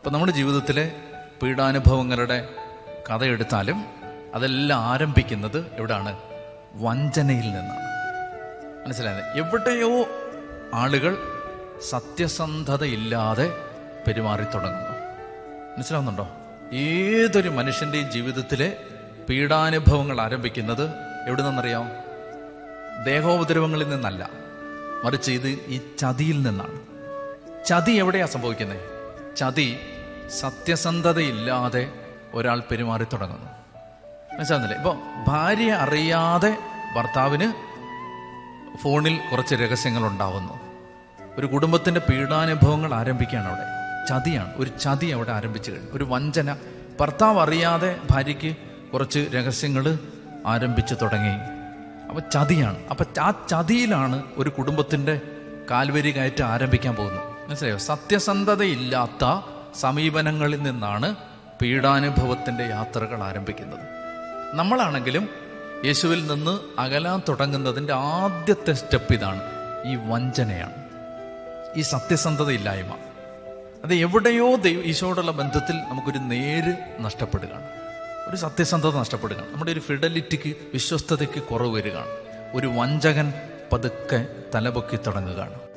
ഇപ്പം നമ്മുടെ ജീവിതത്തിലെ പീഡാനുഭവങ്ങളുടെ കഥയെടുത്താലും അതെല്ലാം ആരംഭിക്കുന്നത് എവിടാണ്? വഞ്ചനയിൽ നിന്നാണ്. മനസ്സിലായത് എവിടെയോ ആളുകൾ സത്യസന്ധതയില്ലാതെ പെരുമാറി തുടങ്ങുന്നു. മനസ്സിലാവുന്നുണ്ടോ? ഏതൊരു മനുഷ്യന്റെയും ജീവിതത്തിലെ പീഡാനുഭവങ്ങൾ ആരംഭിക്കുന്നത് എവിടെ നിന്നറിയാം ദേഹോപദ്രവങ്ങളിൽ നിന്നല്ല. മറിച്ച് ഇത് ഈ ചതിയിൽ നിന്നാണ്. ചതി എവിടെയാണ് സംഭവിക്കുന്നത് ചതി സത്യസന്ധതയില്ലാതെ ഒരാൾ പെരുമാറി തുടങ്ങുന്നു. മനസ്സിലാകുന്നില്ലേ ഇപ്പൊ ഭാര്യ അറിയാതെ ഭർത്താവിന് ഫോണിൽ കുറച്ച് രഹസ്യങ്ങൾ ഉണ്ടാവുന്നു ഒരു കുടുംബത്തിന്റെ പീഡാനുഭവങ്ങൾ ആരംഭിക്കുകയാണ് അവിടെ. ചതിയാണ്. ഒരു ചതി അവിടെ ആരംഭിച്ചു കഴിഞ്ഞു. ഒരു വഞ്ചന. ഭർത്താവ് അറിയാതെ ഭാര്യയ്ക്ക് കുറച്ച് രഹസ്യങ്ങൾ ആരംഭിച്ചു തുടങ്ങി. അപ്പോൾ ചതിയാണ്. അപ്പൊ ആ ചതിയിലാണ് ഒരു കുടുംബത്തിന്റെ കാൽവരി കയറ്റം ആരംഭിക്കാൻ പോകുന്നത്. മനസ്സിലായോ? സത്യസന്ധതയില്ലാത്ത സമീപനങ്ങളിൽ നിന്നാണ് പീഡാനുഭവത്തിന്റെ യാത്രകൾ ആരംഭിക്കുന്നത്. നമ്മളാണെങ്കിലും യേശുവിൽ നിന്ന് അകലാൻ തുടങ്ങുന്നതിന്റെ ആദ്യത്തെ സ്റ്റെപ്പ് ഇതാണ് ഈ വഞ്ചനയാണ്. ഈ സത്യസന്ധതയില്ലായ്മ. അത് എവിടെയോ ദൈവ ഈശോയോടുള്ള ബന്ധത്തിൽ നമുക്കൊരു നേര് നഷ്ടപ്പെടുകയാണ്. ഒരു സത്യസന്ധത നഷ്ടപ്പെടുകയാണ്. നമ്മുടെ ഒരു ഫിഡലിറ്റിക്ക് വിശ്വസ്തതയ്ക്ക് കുറവ് വരികയാണ്. ഒരു വഞ്ചകൻ പതുക്കെ തലപൊക്കി തുടങ്ങുകയാണ്.